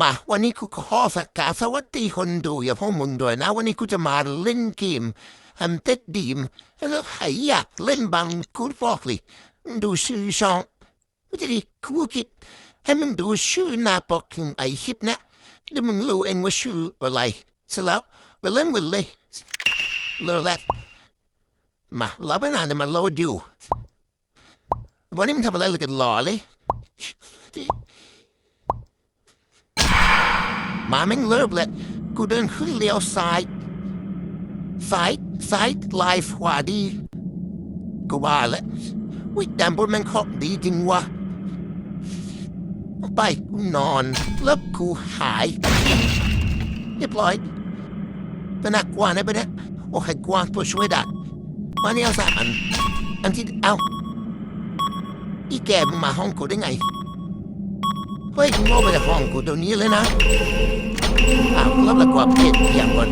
มาวันนี้กูขอสักการสวัสดีคนดูอย่าพ่อมึงด้วยนะ วันนี้กูจะมาเล่นเกมฮันเต็ดดีมแล้วใครอยากเล่นบังกูบอกเลยดูชื่อช่องกูจะดีกูคิดให้มึงดูชื่อหน้าปกของไอคลิปนะแล้วมึงรู้เองว่าชื่ออะไรเสร็จแล้วไปเล่นกันเลยเลิกแล้วมาเราไปนานมาโหลดูวันนี้มึงทำอะไรเลยกันหล่อเลย มาแม่งเลิกเลยกูเดินขึ้นเลี้ยวซ้ายซ้ายซ้ายไลฟ์ขวาดีกูว่าแล้ววิแดมบนม่งเคาะดีจริงวะไปกูนอนแล้วกูหายเรียบร้อยเป็นนักกว่านะไปเนี่ยโอ้ยกว่าตัวช่วยดักมาเนี่ยสามอันอันที่เอาอีแกมึงมาห้องกูได้ไง เฮ้ยงโง่ไปจากห้องกูเดี๋ยวนี้เลยนะอ้าวแล้วละกว่าเพศอย่างก่อน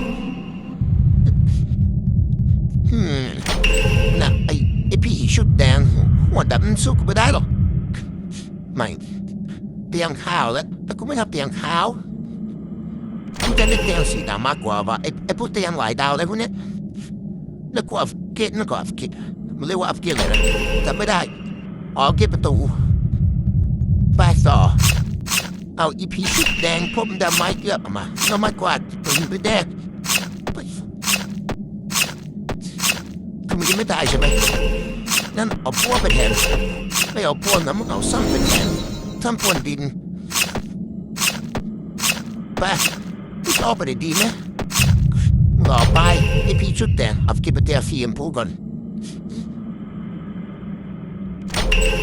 อืมน่ะไอ้ไอ้พี่ชุดแดงหัวดำสู้กูไม่ได้หรอกไม่เตียงขาวแล้วแต่กูไม่ทำเตียงขาวกูจะเล่นเตียงสีดำมากกว่าว่าไอ้ไอ้พวกเตียงหลายดาวอะไรพวกเนี้ยแล้วกูอัฟเกตนั่นก็อัฟเกตมันเรียกว่าอัฟเกตเลยนะจำไม่ได้อ๋ออัฟเกตประตูไปต่อ เอาอีพีชุดแดงผมดำไม้เกือบมาเอาม้กวาดปืนไปแดกไปคือมันยังไม่ตายใช่ไหมนั่นเอาพวกไปแทนไม่เอาพวกนะมึงเอาซ้ำไปแทนทำพวนดินไปมึงจะเอาไปดีไหมมึงเอาไปอีพีชุดแดงเอาเก็บไปเตะฟีมพูก่อน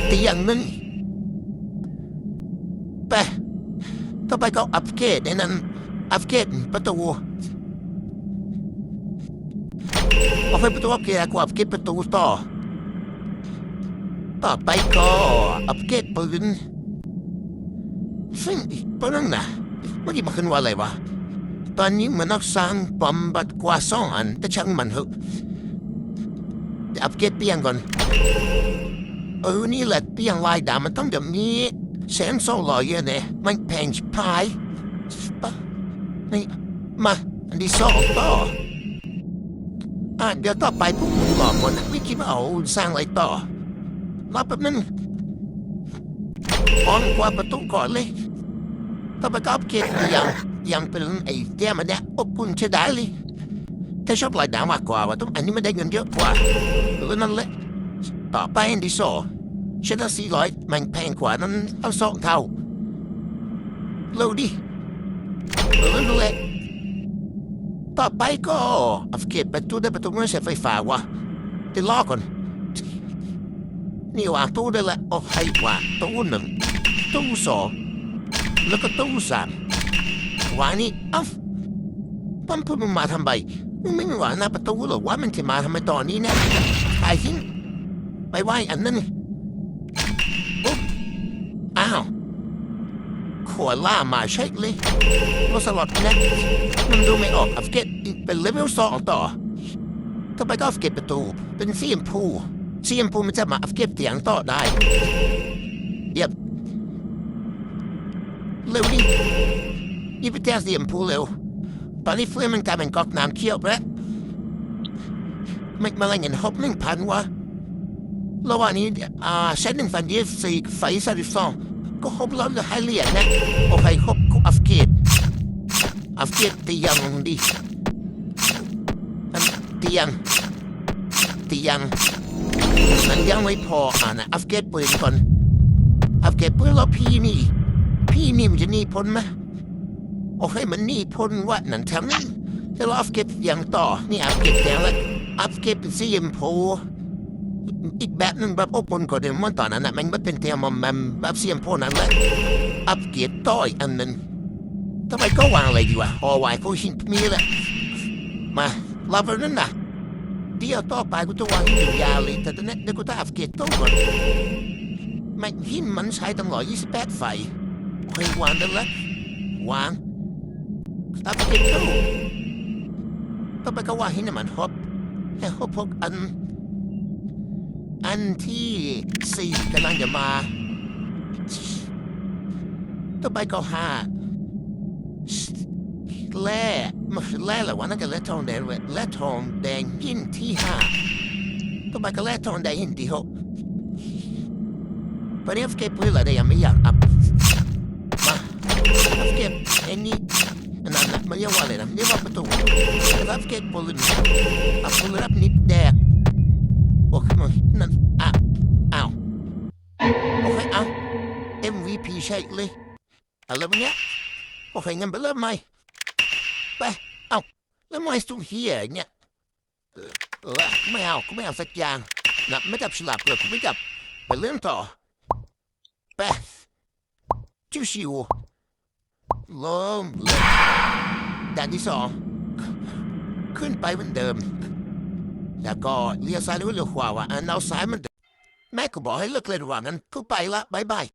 แต่อย่างนั้นไป ต่อไปก็อัปเกรดในนั้น อัปเกรดประตูเอาไปประตูอัปเกรดแล้วก็อัปเกรดประตูต่อ ต่อไปก็อัปเกรดปืนซึ่งอีกปืนนะเมื่อกี้มันขึ้นว่าอะไรวะตอนนี้มันนักสร้างบอมบัดกว่าสองอันแต่ช่างมันเถอะเดี๋ยวอัปเกรดเตียงก่อนเออนี่แหละเตียงลายดำมันต้องแบบนี้ แสนโซลอยอะเนี่ยมันแพงชิบหายปะนี่มาอันที่สองต่ออะเดี๋ยวต่อไปพวกมึงบอกก่อนะไม่คิดว่าเอาสร้างอะไรต่อรอแป๊บนึงออนกว่าประตูก่อนเลยต่อไปก็อัปเกรดอย่างย่างเป็นไอ้เตี้ยมันเนี่ยอบอุ่นใช้ได้เลยถ้าชอบลายดำมากกว่าว่าต้องอันนี้มันได้เงินเยอะกว่าเออนั่นแหละต่อไปอันที่สอง ฉันละสี่ร้อยมันแพงกว่านั้นเอาสองเท่าเร็วดิเออนั่นแหละต่อไปก็อัปเกรดประตูได้ประตูไม่ใช่ไฟฟ้าวะเดี๋ยวรอก่อนนี่วางตู้ได้ละโอ้ให้วางตู้หนึ่งตู้สองแล้วก็ตู้สามวางนี่เอ้าปั๊มพูดมึงมาทำไมมึงไม่วางหน้าประตูหรอว่ามันจะมาทำไมตอนนี้นี่ยไอ้ทิ้งไปไหวอันนั้น ขวล่ามาเช็คเลยรสลอดนะมันดูไม่ออกอัฟเกตเป็นเลเวลสองต่อต่อไปก็อัฟเกตประตู เป็นซีมพูซีมพูมันจะมาอัฟเกตเตียงต่อได้เดี๋ยวเร็วดิยี่ไปแจ้ซีมพูเร็วตอนนี้เฟื่องมันกลายเป็นก๊อกน้ำเคี้ยวแล้วไม่มาอะไรเงินหกหนึ่งพันวะระหว่างนี้อ่าเซตหนึ่งฟันยี่สี่ไฟสามสิบสอง ก็ครบแล้วจะให้เหรียญนะโอเคครบกูอัฟเกตอัฟเกตเตียงดีอันเตียงเตียงมันยังไม่พออ่านะอัฟเกตปืนก่อนอัฟเกตปืนแล้วพี่นี่ พี่นี่มันจะหนีพ้นไหมโอเคมันหนีพ้นว่านั่นแถมนั้นแต่เราอัฟเกตอย่างต่อ นี่อัฟเกตอย่างละอัฟเกตเป็นสีชมพู อีกแบบหนึ่งแบบอบอุ่นกว่าเดิมเมื่อตอนนั้นนะมันไม่เป็นเตียมอมแมมแบบเสียมพวกนั้นแหละอัปเกียรดต่ออีกอันหนึงทำไมก็วางอะไรดีวะฮอไวพวกหินมีแหละมาลาไปนั่นนะเดี๋ยวต่อไปกูจะวางหินยาวเลยแต่ตอนนี้เดี๋ยวกูจะอัปเกียรดตัวก่อนแม่งหินมันใช้ตั้งร้อยยี่สิบแปดไฟเคยวางได้ละวางอัปเกียรดตู้ต่อไปก็วางหินมันฮอบแค่ฮอบพวกอัน อันที่สี่กำลังจะมา ต่อไปก็ห้าแร่มันแร่เหรอวะนั่นก็แร่ทองแดงเว้ยแร่ทองแดงหินที่ห้าต่อไปก็แร่ทองแดงหินที่หกไปเรียกเก็บเพื่ออะไรยังไม่อยากอัพมาเก็บไอ้นี่นั่นน่ะมันเรียกว่าอะไรนะเรียกว่าประตูรับเก็บปืนอัพปืนรับนิดแดก สุดเฮียเนี่ยเออเออไม่เอากูไม่เอาสักอย่างนะไม่จับฉลากเลยกูไม่จับไปเริ่มต่อไปชิวๆเริ่มเลยด่านที่สองขึ้นไปเหมือนเดิม แล้วก็เลี้ยวซ้ายหรือเลี้ยวขวาวะอันเอาซ้ายมันแม่ก็บอกให้เลิกเล่นว่างั้นกูไปละบายบาย